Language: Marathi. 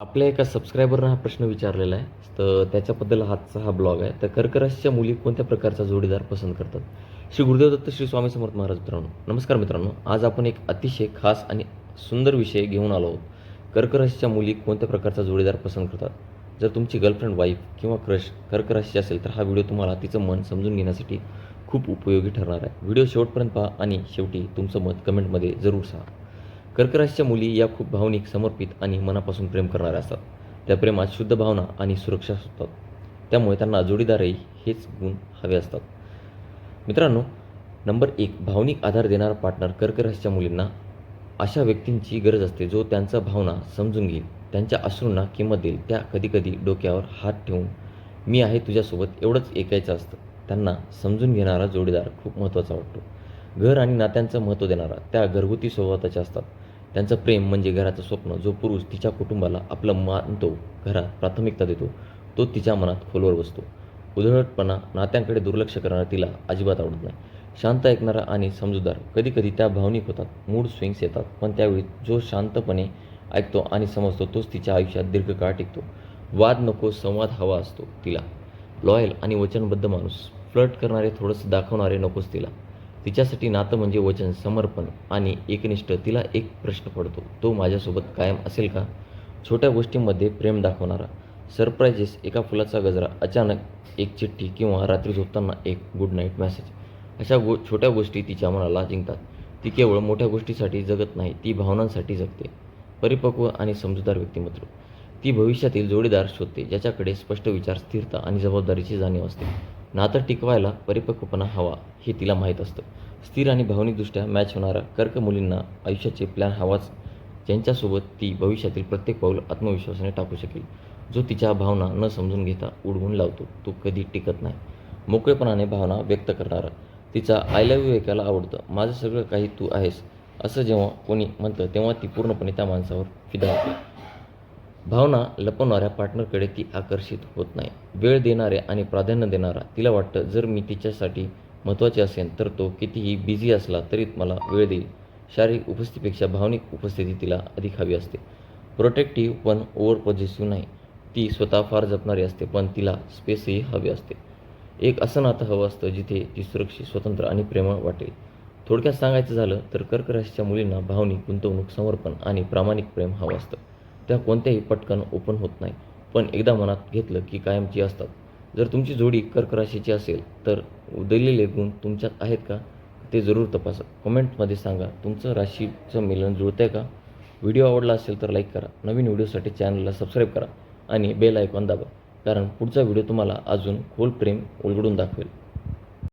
आपल्या एका सबस्क्रायबरनं हा प्रश्न विचारलेला आहे. तर त्याच्याबद्दल हातचा हा ब्लॉग आहे. तर कर्कराशीच्या मुली कोणत्या प्रकारचा जोडीदार पसंत करतात? श्री गुरुदेव दत्त श्री स्वामी समर्थ महाराज मित्रांनो नमस्कार मित्रांनो. आज आपण एक अतिशय खास आणि सुंदर विषय घेऊन आलो आहोत. कर्क मुली कोणत्या प्रकारचा जोडीदार पसंत करतात? जर तुमची गर्लफ्रेंड वाईफ किंवा क्रश कर्कराशीची असेल तर हा व्हिडिओ तुम्हाला तिचं मन समजून घेण्यासाठी खूप उपयोगी ठरणार आहे. व्हिडिओ शेवटपर्यंत पहा आणि शेवटी तुमचं मत कमेंटमध्ये जरूर सांगा. कर्कराशीच्या मुली या खूप भावनिक समर्पित आणि मनापासून प्रेम करणाऱ्या असतात. त्या प्रेमात शुद्ध भावना आणि सुरक्षा असतात. त्यामुळे त्यांना जोडीदारही हेच गुण हवे असतात. मित्रांनो नंबर एक भावनिक आधार देणारा पार्टनर कर्कराशीच्या मुलींना अशा व्यक्तींची गरज असते जो त्यांचा भावना समजून घेईल त्यांच्या अश्रूंना किंमत देईल. त्या कधीकधी डोक्यावर हात ठेवून मी आहे तुझ्यासोबत एवढंच ऐकायचं असतं. त्यांना समजून घेणारा जोडीदार खूप महत्त्वाचा वाटतो. घर आणि नात्यांचं महत्त्व देणारा त्या घरगुती स्वभावाच्या असतात. त्यांचं प्रेम म्हणजे घराचं स्वप्न जो पुरुष तिच्या कुटुंबाला आपलं मानतो घरात प्राथमिकता देतो तो तिच्या मनात खोलवर बसतो. उधळटपणा नात्यांकडे दुर्लक्ष करणारा तिला अजिबात आवडत नाही. शांत ऐकणारा आणि समजूदार कधीकधी त्या भावनिक होतात मूड स्विंग्स येतात पण त्यावेळी जो शांतपणे ऐकतो आणि समजतो तोच तिच्या आयुष्यात दीर्घकाळ टिकतो. वाद नको संवाद हवा असतो तिला. लॉयल आणि वचनबद्ध माणूस. फ्लर्ट करणारे थोडंसं दाखवणारे नकोच तिला. तिच्यासाठी नातं म्हणजे वचन समर्पण आणि एकनिष्ठ तिला एक प्रश्न पडतो. तो माझ्यासोबत कायम असेल का? छोट्या गोष्टींमध्ये प्रेम दाखवणारा सरप्राईजेस एका फुलाचा गजरा अचानक एक चिठ्ठी किंवा रात्री झोपताना एक गुड नाईट मेसेज अशा गो छोट्या गोष्टी तिच्या मनाला जिंकतात. ती केवळ मोठ्या गोष्टीसाठी जगत नाही ती भावनांसाठी जगते. परिपक्व आणि समजूतदार व्यक्तिमत्व. ती भविष्यातील जोडीदार शोधते ज्याच्याकडे स्पष्ट विचार स्थिरता आणि जबाबदारीची जाणीव असते. नातं टिकवायला परिपक्वपणा हवा हे तिला माहीत असतं. स्थिर आणि भावनिकदृष्ट्या मॅच होणारा कर्क मुलींना आयुष्याचे प्लॅन हवाच. ज्यांच्यासोबत ती भविष्यातील प्रत्येक पाऊल आत्मविश्वासाने टाकू शकेल. जो तिच्या भावना न समजून घेता उडवून लावतो तो कधी टिकत नाही. मोकळेपणाने भावना व्यक्त करणारा तिचा आय लव्ह यू ऐकायला आवडतं. माझं सगळं काही तू आहेस असं जेव्हा कोणी म्हणतं तेव्हा ती पूर्णपणे त्या माणसावर फिदा होते. भावना लपवणाऱ्या पार्टनरकडे ती आकर्षित होत नाही. वेळ देणारे आणि प्राधान्य देणारा तिला वाटतं जर मी तिच्यासाठी महत्त्वाचे असेल तर तो कितीही बिझी असला तरी मला वेळ देईल. शारीरिक उपस्थितीपेक्षा भावनिक उपस्थिती तिला अधिक हवी असते. प्रोटेक्टिव्ह पण ओव्हर पॉझिटिव्ह नाही. ती स्वतः फार जपणारी असते पण तिला स्पेसही हवी असते. एक असं नातं हवं असतं जिथे ती सुरक्षित स्वतंत्र आणि प्रेमळ वाटेल. थोडक्यात सांगायचं झालं तर कर्क राशीच्या मुलींना भावनिक गुंतवणूक समर्पण आणि प्रामाणिक प्रेम हवं असतं. त्या कोणत्याही पटकन ओपन होत नाही. पण एकदा मनात घेतलं की कायमची असतात. जर तुमची जोडी कर्क राशीची असेल तर उदरलेले गुण तुमच्यात आहेत का? ते जरूर तपासा. कमेंटमध्ये सांगा तुमचं राशीचं मिलन जुळतं आहे का? व्हिडिओ आवडला असेल तर लाईक करा. नवीन व्हिडिओसाठी चॅनलला सबस्क्राईब करा आणि बेल आयकॉन दाबा कारण पुढचा व्हिडिओ तुम्हाला अजून खोल प्रेम उलगडून दाखवेल.